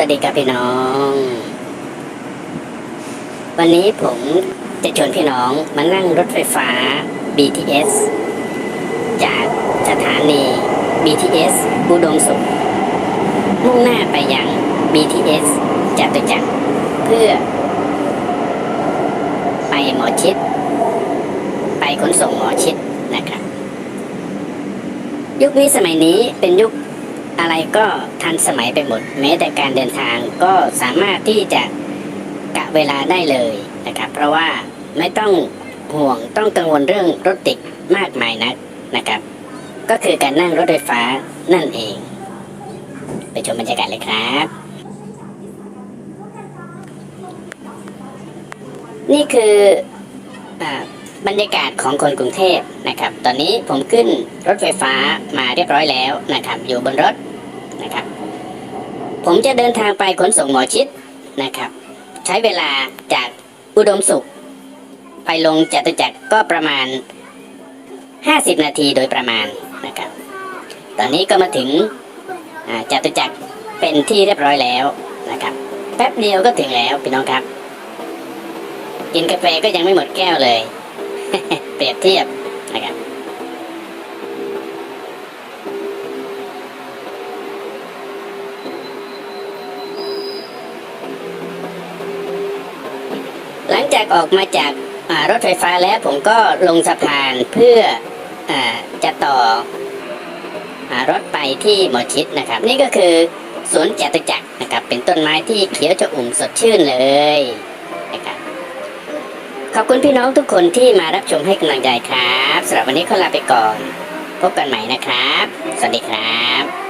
สวัสดีครับพี่น้อง วันนี้ผมจะชวนพี่น้องมานั่งรถไฟฟ้า BTS จากสถานี BTS อุดมสุข มุ่งหน้าไปยัง BTS จตุจักรเพื่อ ไปหมอชิด ไปขนส่งหมอชิดนะครับ ยุคนี้สมัยนี้เป็นยุค อะไรก็ทันสมัยไปหมด แม้แต่การเดินทางก็สามารถที่จะกะเวลาได้เลยนะครับ เพราะว่าไม่ต้องห่วงต้องกังวลเรื่องรถติดมากมายนักนะครับ ก็คือการนั่งรถไฟฟ้านั่นเอง ไปชมบรรยากาศเลยครับ นี่คืออบรรยากาศของคนกรุงเทพนะครับ ตอนนี้ผมขึ้นรถไฟฟ้ามาเรียบร้อยแล้วนะครับ อยู่บนรถ นะครับ ผมจะเดินทางไปขนส่งหมอชิดนะครับ ใช้เวลาจากอุดมสุข ไปลงจตุจักรก็ประมาณ 50 นาทีโดยประมาณนะครับ ตอนนี้ก็มาถึงจตุจักรเป็นที่เรียบร้อยแล้วนะครับ แป๊บเดียวก็ถึงแล้วพี่น้องครับ กินกาแฟก็ยังไม่หมดแก้วเลย เปรียบเทียบนะครับ หลังจากออกมาจากรถไฟฟ้าแล้วผมก็ลงสะพานเพื่ออจะต่ออรถไปที่หมอชิดนะครับ นี่ก็คือสวนจตุจักรนะครับ เป็นต้นไม้ที่เขียวจะอุ่มสดชื่นเลยนะครับขอบคุณพี่น้องทุกคนที่มารับชมให้กำลังใจครับสำหรับวันนี้ขอลาไปก่อน พบกันใหม่นะครับ สวัสดีครับ